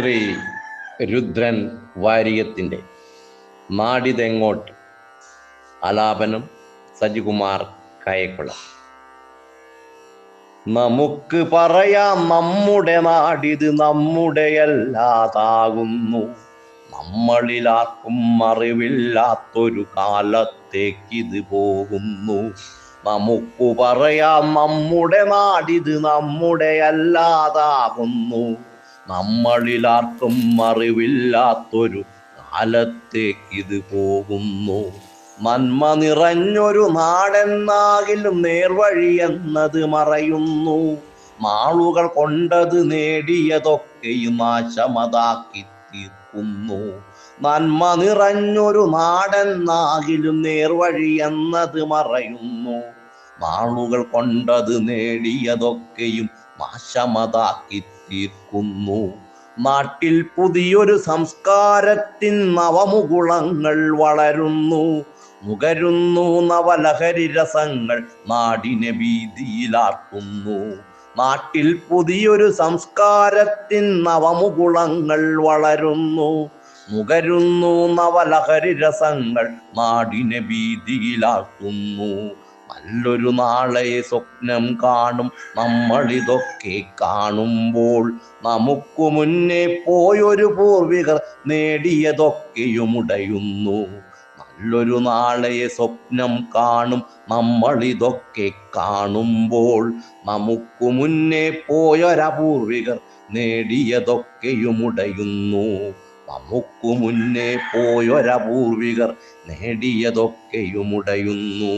ശ്രീ രുദ്രൻ വാര്യത്തിന്റെ നാടിതെങ്ങോട്ട് ആലാപനം സജികുമാർ കയക്കുളം. നമുക്ക് പറയാം നമ്മുടെ നാടിത് നമ്മുടെയല്ലാതാകുന്നു. നമ്മളിലാർക്കും അറിവില്ലാത്തൊരു കാലത്തേക്കിത് പോകുന്നു. നമുക്കു പറയാം നമ്മുടെ നാടിത് നമ്മുടെയല്ലാതാകുന്നു. നമ്മളിലാർക്കും അറിവില്ലാത്തൊരു കാലത്തേക്ക് ഇത് പോകുന്നു. നന്മ നിറഞ്ഞൊരു നാടെന്നാകിലും നേർവഴി എന്നത് മറയുന്നു. മാളുകൾ കൊണ്ടത് നേടിയതൊക്കെയും നാശമതാക്കി തീർക്കുന്നു. നന്മ നിറഞ്ഞൊരു നാടെന്നാകിലും നേർവഴി എന്നത് മറയുന്നു. നാളുകൾ കൊണ്ടത് നേടിയതൊക്കെയും നാശമതാക്കി തീർക്കുന്നു. നാട്ടിൽ പുതിയൊരു സംസ്കാരത്തിൻ നവമുകുളങ്ങൾ വളരുന്നു. മുകരുന്നു നവലഹരി രസങ്ങൾ നാടിനെ ഭീതിയിലാക്കുന്നു. നാട്ടിൽ പുതിയൊരു സംസ്കാരത്തിൻ നവമുകുളങ്ങൾ വളരുന്നു. മുകരുന്നു നവലഹരി രസങ്ങൾ നാടിനെ ഭീതിയിലാക്കുന്നു. നല്ലൊരു നാളെ സ്വപ്നം കാണും. നമ്മളിതൊക്കെ കാണുമ്പോൾ നമുക്ക് മുന്നേ പോയൊരു പൂർവികർ നേടിയതൊക്കെയും ഉടയുന്നു നല്ലൊരു നാളെ സ്വപ്നം കാണും. നമ്മളിതൊക്കെ കാണുമ്പോൾ നമുക്ക് മുന്നേ പോയൊരപൂർവികർ നേടിയതൊക്കെയും ഉടയുന്നു നമുക്കു മുന്നേ പോയൊരപൂർവികർ നേടിയതൊക്കെയും ഉടയുന്നു